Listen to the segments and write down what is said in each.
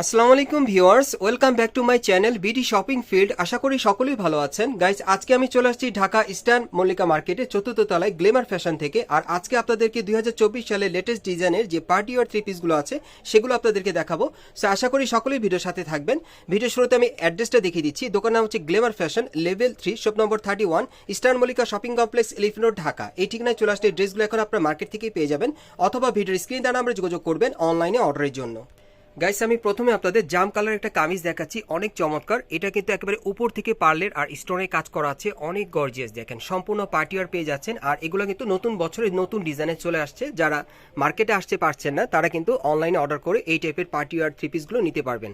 আসসালামু আলাইকুম viewers, welcome back to my channel BD shopping field. আশা করি সকলেই ভালো আছেন। গাইজ আজকে আমি চলে আসছি ঢাকা ইস্টার্ন মল্লিকা মার্কেটে চতুর্থ তলায় গ্লেমার ফ্যাশন থেকে। আর আজকে আপনাদেরকে দু হাজার চব্বিশ সালে লেটেস্ট ডিজাইনের যে পার্টি ওয়ার থ্রি পিসগুলো আছে, সেগুলো আপনাদেরকে দেখাবো। সো আশা করি সকলেই ভিডিওর সাথে থাকবেন। ভিডিও শুরুতে আমি অ্যাড্রেসটা দেখিয়ে দিচ্ছি। দোকান নাম হচ্ছে glamour fashion level three shop number thirty one eastern Mallika shopping complex elephant road Dhaka. এই ঠিকানায় চলে আসলে ড্রেসগুলো এখন আপনার মার্কেট থেকেই পেয়ে যাবেন। অথবা ভিডিওর স্ক্রিন দ্বারা আমরা যোগাযোগ করবেন অনলাইনে অর্ডারের জন্য। গাইস আমি প্রথমে আপনাদের জাম কালার একটা কামিজ দেখাচ্ছি, অনেক চমৎকার। এটা কিন্তু একেবারে উপর থেকে পার্লের আর স্টোনের কাজ করা আছে, অনেক গর্জিয়াস দেখেন, সম্পূর্ণ পার্টিয়ার পেয়ে যাচ্ছেন। আর এগুলো কিন্তু নতুন বছরে নতুন ডিজাইনে চলে আসছে। যারা মার্কেটে আসতে পারছেন না, তারা কিন্তু অনলাইনে অর্ডার করে এই টাইপের পার্টিয়ার থ্রি পিসগুলো নিতে পারবেন।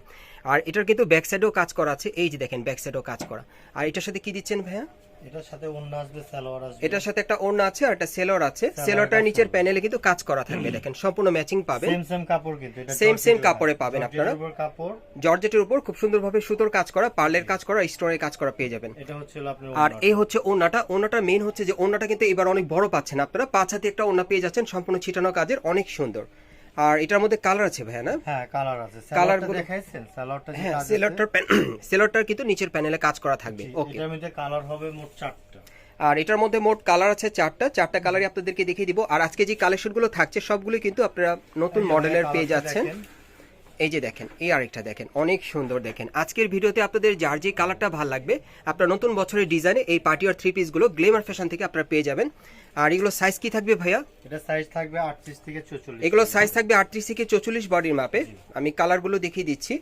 আর এটার কিন্তু ব্যাক সাইডেও কাজ করা আছে। এই যে দেখেন ব্যাক সাইডেও কাজ করা। আর এটার সাথে কি দিচ্ছেন ভাইয়া? এটার সাথে অন্য আসবে সালোয়ার আসবে। এটার সাথে একটা ওড়না আছে আর একটা সেলর আছে। সেলরটার নিচের প্যানেলে কিন্তু কাজ করা থাকবে। দেখেন সম্পূর্ণ ম্যাচিং পাবেন। সেম সেম কাপড় কিন্তু এটা Same, জর্জেটের কাপড়ে পাবেন আপনারা। কাপড়। জর্জেটের উপর খুব সুন্দরভাবে সুতোর কাজ করা পার্লের কাজ করা স্টোনের কাজ করা পেয়ে যাবেন। এটা হচ্ছে আপনার আর এই হচ্ছে ওনাটা ওনাটা মেন হচ্ছে যে ওনাটা কিন্তু এবার অনেক বড় পাচ্ছেন আপনারা। পাঁচ হাতে একটা ওনা পেয়ে যাচ্ছেন সম্পূর্ণ ছিটানো কাজের অনেক সুন্দর। আর এটার মধ্যে কালার আছে ভাইয়া না? হ্যাঁ কালার আছে। কালার দেখাইছেন? সেলরটা সেলরটার সেলরটার কিন্তু নিচের প্যানেলে কাজ করা থাকবে। ওকে এটার মধ্যে কালার হবে মোট চারটা। আর এটার মধ্যে মোট কালার আছে চারটা। চারটা কালারই আপনাদেরকে দেখিয়ে দিব। আর আজকে যে কালেকশনগুলো থাকছে সবগুলো কিন্তু আপনারা নতুন মডেলের পেয়ে যাচ্ছেন। এই যে দেখেন এই আরেকটা দেখেন অনেক সুন্দর দেখেন। আজকের ভিডিওতে আপনাদের যার যে কালারটা ভালো লাগবে আপনার নতুন বছরের ডিজাইনে এই পার্টি আর থ্রি পিসগুলো গ্লেমার ফ্যাশন থেকে আপনারা পেয়ে যাবেন। আর এগুলো সাইজ কি থাকবে ভাইয়া? এটা সাইজ থাকবে 38 থেকে 44 এগুলো সাইজ থাকবে আটত্রিশ থেকে চৌচল্লিশ বডির মাপে। আমি কালারগুলো দেখিয়ে দিচ্ছি।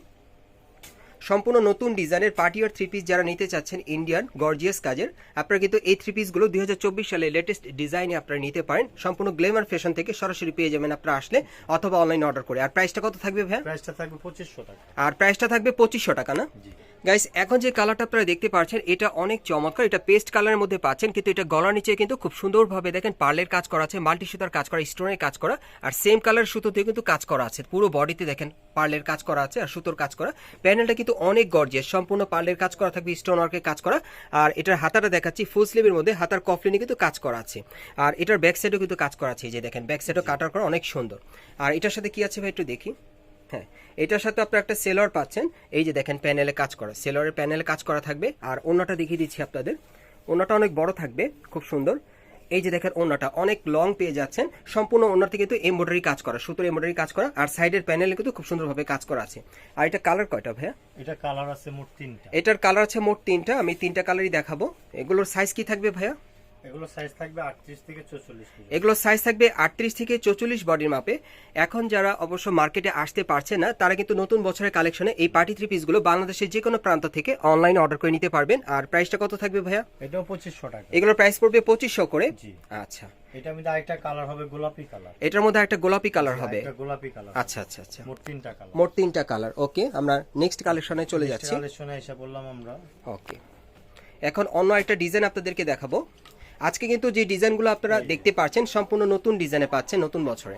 সম্পূর্ণ নতুন ডিজাইনের পার্টি আর থ্রি পিস যারা নিতে চাচ্ছেন ইন্ডিয়ান গর্জিয়াস কাজের আপনারা কিন্তু এই থ্রি পিসগুলো দুই সালে লেটেস্ট ডিজাইনে আপনারা নিতে পারেন। সম্পূর্ণ গ্লেমার ফ্যাশন থেকে সরাসরি পেয়ে যাবেন আপনারা আসলে অথবা অনলাইন অর্ডার করে। আর প্রাইসটা কত থাকবে ভাই প্রাইসটা থাকবে পঁচিশশো টাকা। আর প্রাইসটা থাকবে পঁচিশশো টাকা না? জি। গাইস এখন যে কালারটা আপনারা দেখতে পাচ্ছেন, এটা অনেক চমৎকার। এটা পেস্ট কালারের মধ্যে পাচ্ছেন, কিন্তু এটা গলার নিচে কিন্তু খুব সুন্দরভাবে দেখেন পার্লের কাজ করা আছে মাল্টি সুতার কাজ করা স্টোনের কাজ করা, আর সেম কালার সুতো দিয়ে কিন্তু কাজ করা আছে। পুরো বডিতে দেখেন পার্লের কাজ করা আছে আর সুতোর কাজ করা। প্যানেলটা কিন্তু অনেক গর্জিয়াস সম্পূর্ণ পার্লের কাজ করা থাকবে স্টোন ওয়ার্কের কাজ করা। আর এটার হাতাটা দেখাচ্ছি ফুল স্লিভের মধ্যে হাতার কফলিনে কিন্তু কাজ করা আছে। আর এটার ব্যাক সাইডেও কিন্তু কাজ করা আছে যে দেখেন ব্যাক সাইডও কাটার করা, অনেক সুন্দর। আর এটার সাথে কি আছে ভাই, একটু দেখি। হ্যাঁ এটার সাথে আপনারা একটা সেলর পাচ্ছেন। এই যে দেখেন প্যানেলে কাজ করা। সেলরের প্যানেলে কাজ করা থাকবে। আর অন্যটা দেখিয়ে দিচ্ছি আপনাদের। অন্যটা অনেক বড় থাকবে খুব সুন্দর। এই যে দেখেন অন্যটা অনেক লং পেয়ে যাচ্ছেন। সম্পূর্ণ অন্যতে কিন্তু এমব্রয়ডারি কাজ করা সুতোর এমব্রয়ডারি কাজ করা। আর সাইডের প্যানেলে কিন্তু খুব সুন্দরভাবে কাজ করা আছে। আর এটা কালার কয়টা ভাইয়া? এটা কালার আছে মোট তিনটা। এটার কালার আছে মোট তিনটা। আমি তিনটা কালারই দেখাবো। এগুলোর সাইজ কি থাকবে ভাইয়া? এগুলো সাইজ থাকবে 38 থেকে 44 এগুলো সাইজ থাকবে আটত্রিশ থেকে চৌচল্লিশ বডির মাপে এখন যারা অবশ্য মার্কেটে আসতে পারছে না তারা কিন্তু নতুন বছরের কালেকশনে এই পার্টি থ্রি পিসগুলো বাংলাদেশের যে কোনো প্রান্ত থেকে অনলাইনে অর্ডার করে নিতে পারবেন। আর প্রাইসটা কত থাকবে ভাইয়া? এটাও 2500 টাকা। এগুলোর প্রাইস পড়বে পঁচিশশো করে। আচ্ছা। এটা মধ্যে আরেকটা কালার হবে গোলাপি কালার এটার মধ্যে একটা গোলাপি কালার হবে। একটা গোলাপি কালার আচ্ছা আচ্ছা আচ্ছা। মোট তিনটা কালার মোট তিনটা কালার ওকে আমরা নেক্সট কালেকশনে চলে যাচ্ছি। কালেকশনে এসে বললাম আমরা। ওকে এখন অন্য একটা ডিজাইন আপনাদেরকে দেখাবো। আজকে কিন্তু যে ডিজাইনগুলো আপনারা দেখতে পাচ্ছেন সম্পূর্ণ নতুন ডিজাইনে পাচ্ছেন নতুন বছরে।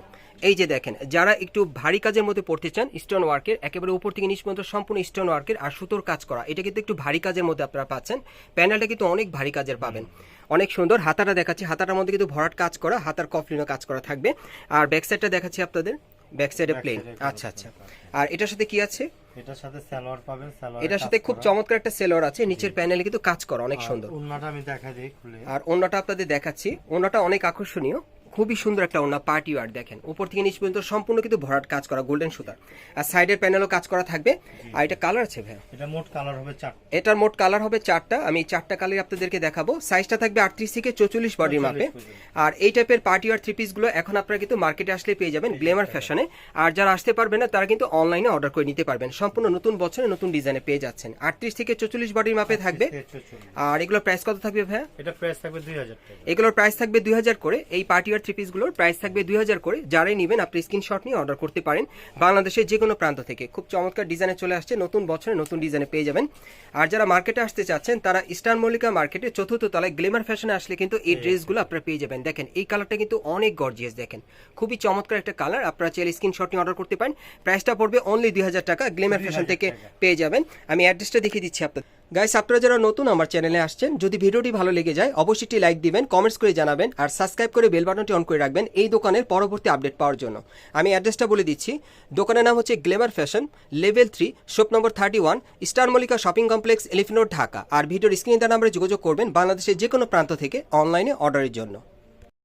এই যে দেখেন যারা একটু ভারী কাজের মধ্যে পড়তে চান স্টোন ওয়ার্কের একেবারে উপর থেকে নিচ পর্যন্ত সম্পূর্ণ স্টোন ওয়ার্কের আর সুতোর কাজ করা এটা কিন্তু একটু ভারী কাজের মধ্যে আপনারা পাচ্ছেন। প্যানেলটা কিন্তু অনেক ভারী কাজের পাবেন। অনেক সুন্দর হাতাটা দেখাচ্ছি। হাতাটার মধ্যে কিন্তু ভরাট কাজ করা হাতার কফলিনও কাজ করা থাকবে। আর ব্যাক সাইডটা দেখাচ্ছি আপনাদের। ব্যাক সাইডে প্লেন আচ্ছা আচ্ছা। আর এটার সাথে কি আছে? এটার সাথে সালোয়ার পাবেন সালোয়ার এটার সাথে খুব চমৎকার একটা সেলর আছে নিচের প্যানেলে কিন্তু কাজ করা অনেক সুন্দর। ওন্নাটা আমি দেখা দেই খুলে। আর ওন্নাটা আপনাদের দেখাচ্ছি। ওন্নাটা অনেক আকর্ষণীয়। খুবই সুন্দর একটা ওনা পার্টি ওয়ার দেখেন। উপর থেকে নিচ পর্যন্ত সম্পূর্ণ কিন্তু ভরাট কাজ করা গোল্ডেন সুতার আর সাইডের প্যানেলও কাজ করা থাকবে। আর এটা কালার আছে ভাই এটা মোট কালার হবে চারটা এটার মোট কালার হবে চারটা। আমি চারটা কালার আপনাদেরকে দেখাবো। সাইজটা থাকবে আটত্রিশ থেকে চৌচল্লিশ বডির মাপে। আর এই টাইপের পার্টি আর থ্রি পিসগুলো এখন আপনারা কিন্তু মার্কেটে আসলে পেয়ে যাবেন গ্লেমার ফ্যাশনে আর যারা আসতে পারবেন না তারা কিন্তু অনলাইনে অর্ডার করে নিতে পারবেন। সম্পূর্ণ নতুন বছরে নতুন ডিজাইনে পেয়ে যাচ্ছেন। আটত্রিশ থেকে চৌচল্লিশ বডির মাপে থাকবে। আর এগুলোর প্রাইস কত থাকবে ভাইয়া? এটা প্রাইস থাকবে দুই হাজার টাকা। এগুলোর প্রাইস থাকবে দুই হাজার করে। এই পার্টি আর থ্রি পিসগুলোর প্রাইস থাকবে দুই হাজার করে। যারাই নেবেন আপনি স্ক্রিনশট নিয়ে অর্ডার করতে পারেন বাংলাদেশের যে কোনো প্রান্ত থেকে। খুব চমৎকার ডিজাইনে চলে আসছে নতুন বছরে নতুন ডিজাইনে পেয়ে যাবেন। আর যারা মার্কেটে আসতে চাচ্ছেন তারা ইস্টার্ন মল্লিকা মার্কেটে চতুর্থ তলায় গ্লেমার ফ্যাশনে আসলে কিন্তু এই ড্রেসগুলো আপনারা পেয়ে যাবেন। দেখেন এই কালারটা কিন্তু অনেক গর্জিয়াস দেখেন। খুবই চমৎকার একটা কালার আপনারা চাইলে স্ক্রিনশট নিয়ে অর্ডার করতে পারেন। প্রাইসটা পড়বে অনলি দুই হাজার টাকা গ্লেমার ফ্যাশন থেকে পেয়ে যাবেন। আমি অ্যাড্রেসটা দেখিয়ে দিচ্ছি আপনার গাইস আপনারা যারা নতুন আমার চ্যানেলে আসছেন, যদি ভিডিওটি ভালো লেগে যায়, অবশ্যই লাইক দিবেন কমেন্টস করে জানাবেন, আর সাবস্ক্রাইব করে বেল বাটনটি অন করে রাখবেন এই দোকানের পরবর্তী আপডেট পাওয়ার জন্য। আমি অ্যাড্রেসটা বলে দিচ্ছি। দোকানের নাম হচ্ছে glamour fashion level three shop number thirty one star Mallika shopping complex এলিফিনোর Dhaka আর ভিডিওর স্ক্রিনে তার নাম্বারে যোগাযোগ করবেন বাংলাদেশের যে কোনো প্রান্ত থেকে অনলাইনে অর্ডারের জন্য।